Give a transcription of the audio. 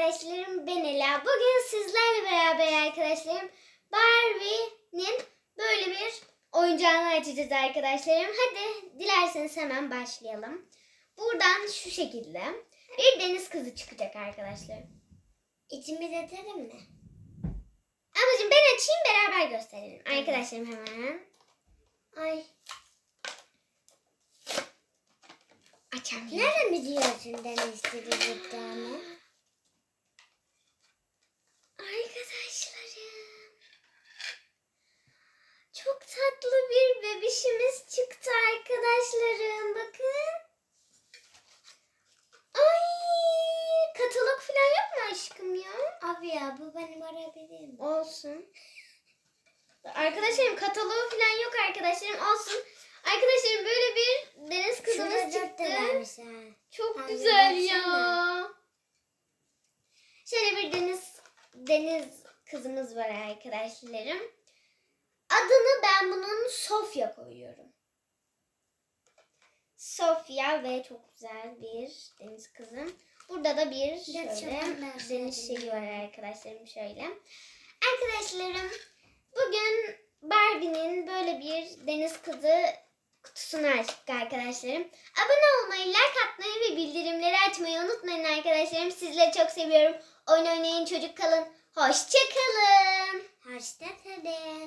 arkadaşlarım ben Ela. Bugün sizlerle beraber arkadaşlarım Barbie'nin böyle bir oyuncağını açacağız arkadaşlarım. Hadi dilerseniz hemen başlayalım. Buradan şu şekilde bir deniz kızı çıkacak arkadaşlarım. İçimiz etelim mi? Ablacığım ben açayım beraber gösterelim. Arkadaşlarım hemen. Ay. Açamıyorum. Nereden biliyorsun denizciliklerini? Arkadaşlarım. Çok tatlı bir bebişimiz çıktı arkadaşlarım. Bakın. Ay, katalog falan yok mu aşkım ya? Abi ya bu benim arabilirim. Olsun. Arkadaşlarım kataloğu falan yok arkadaşlarım. Olsun. Arkadaşlarım böyle bir deniz kızımız Şurada çıktı. Çok güzel ya. baksana. Şöyle bir deniz deniz kızımız var arkadaşlarım. Adını ben bunun Sofya koyuyorum. Sofya ve çok güzel bir deniz kızım. Burada da bir şöyle deniz şeyi var arkadaşlarım şöyle. Arkadaşlarım bugün Barbie'nin böyle bir deniz kızı kutusunu açtık arkadaşlarım. Abone olmayı, like atmayı ve bildirimleri açmayı unutmayın arkadaşlarım. Sizleri çok seviyorum. Oyun oynayın çocuk kalın. Hoşçakalın. Hoşçakalın.